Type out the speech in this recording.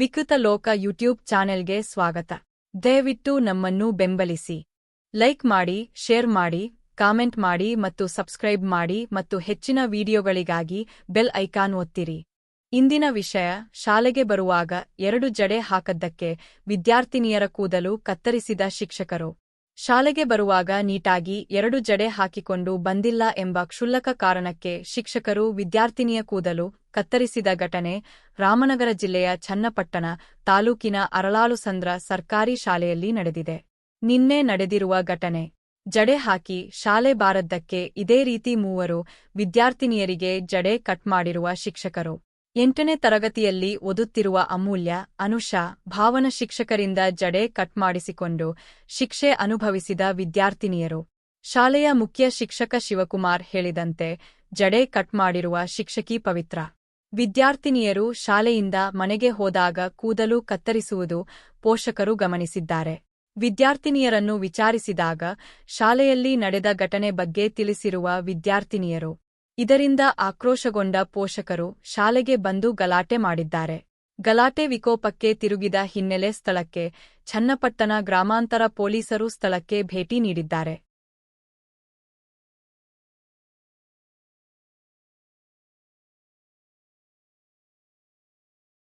ವಿಕೃತ ಲೋಕ ಯೂಟ್ಯೂಬ್ ಚಾನೆಲ್ಗೆ ಸ್ವಾಗತ. ದಯವಿಟ್ಟು ನಮ್ಮನ್ನು ಬೆಂಬಲಿಸಿ. ಲೈಕ್ ಮಾಡಿ, ಶೇರ್ ಮಾಡಿ, ಕಾಮೆಂಟ್ ಮಾಡಿ ಮತ್ತು ಸಬ್ಸ್ಕ್ರೈಬ್ ಮಾಡಿ ಮತ್ತು ಹೆಚ್ಚಿನ ವಿಡಿಯೋಗಳಿಗಾಗಿ ಬೆಲ್ ಐಕಾನ್ ಒತ್ತಿರಿ. ಇಂದಿನ ವಿಷಯ, ಶಾಲೆಗೆ ಬರುವಾಗ ಎರಡು ಜಡೆ ಹಾಕದ್ದಕ್ಕೆ ವಿದ್ಯಾರ್ಥಿನಿಯರ ಕೂದಲು ಕತ್ತರಿಸಿದ ಶಿಕ್ಷಕರು. ಶಾಲೆಗೆ ಬರುವಾಗ ನೀಟಾಗಿ ಎರಡು ಜಡೆ ಹಾಕಿಕೊಂಡು ಬಂದಿಲ್ಲ ಎಂಬ ಕ್ಷುಲ್ಲಕ ಕಾರಣಕ್ಕೆ ಶಿಕ್ಷಕರು ವಿದ್ಯಾರ್ಥಿನಿಯ ಕೂದಲು ಕತ್ತರಿಸಿದ ಘಟನೆ ರಾಮನಗರ ಜಿಲ್ಲೆಯ ಚನ್ನಪಟ್ಟಣ ತಾಲೂಕಿನ ಅರಳಾಲುಸಂದ್ರ ಸರ್ಕಾರಿ ಶಾಲೆಯಲ್ಲಿ ನಡೆದಿದೆ. ನಿನ್ನೆ ನಡೆದಿರುವ ಘಟನೆ. ಜಡೆ ಹಾಕಿ ಶಾಲೆ ಬಾರದ್ದಕ್ಕೆ ಇದೇ ರೀತಿ ಮೂವರು ವಿದ್ಯಾರ್ಥಿನಿಯರಿಗೆ ಜಡೆ ಕಟ್ ಮಾಡಿರುವ ಶಿಕ್ಷಕರು. ಎಂಟನೇ ತರಗತಿಯಲ್ಲಿ ಓದುತ್ತಿರುವ ಅಮೂಲ್ಯ, ಅನುಷಾ, ಭಾವನ ಶಿಕ್ಷಕರಿಂದ ಜಡೆ ಕಟ್ ಮಾಡಿಸಿಕೊಂಡು ಶಿಕ್ಷೆ ಅನುಭವಿಸಿದ ವಿದ್ಯಾರ್ಥಿನಿಯರು. ಶಾಲೆಯ ಮುಖ್ಯ ಶಿಕ್ಷಕ ಶಿವಕುಮಾರ್ ಹೇಳಿದಂತೆ ಜಡೆ ಕಟ್ ಮಾಡಿರುವ ಶಿಕ್ಷಕಿ ಪವಿತ್ರ. ವಿದ್ಯಾರ್ಥಿನಿಯರು ಶಾಲೆಯಿಂದ ಮನೆಗೆ ಹೋದಾಗ ಕೂದಲು ಕತ್ತರಿಸುವುದು ಪೋಷಕರು ಗಮನಿಸಿದ್ದಾರೆ. ವಿದ್ಯಾರ್ಥಿನಿಯರನ್ನು ವಿಚಾರಿಸಿದಾಗ ಶಾಲೆಯಲ್ಲಿ ನಡೆದ ಘಟನೆ ಬಗ್ಗೆ ತಿಳಿಸಿರುವ ವಿದ್ಯಾರ್ಥಿನಿಯರು ಇದರಿಂದ ಆಕ್ರೋಶಗೊಂಡ ಪೋಷಕರು ಶಾಲೆಗೆ ಬಂದು ಗಲಾಟೆ ಮಾಡಿದ್ದಾರೆ. ಗಲಾಟೆ ವಿಕೋಪಕ್ಕೆ ತಿರುಗಿದ ಹಿನ್ನೆಲೆ ಸ್ಥಳಕ್ಕೆ ಚನ್ನಪಟ್ಟಣ ಗ್ರಾಮಾಂತರ ಪೊಲೀಸರು ಸ್ಥಳಕ್ಕೆ ಭೇಟಿ ನೀಡಿದ್ದಾರೆ.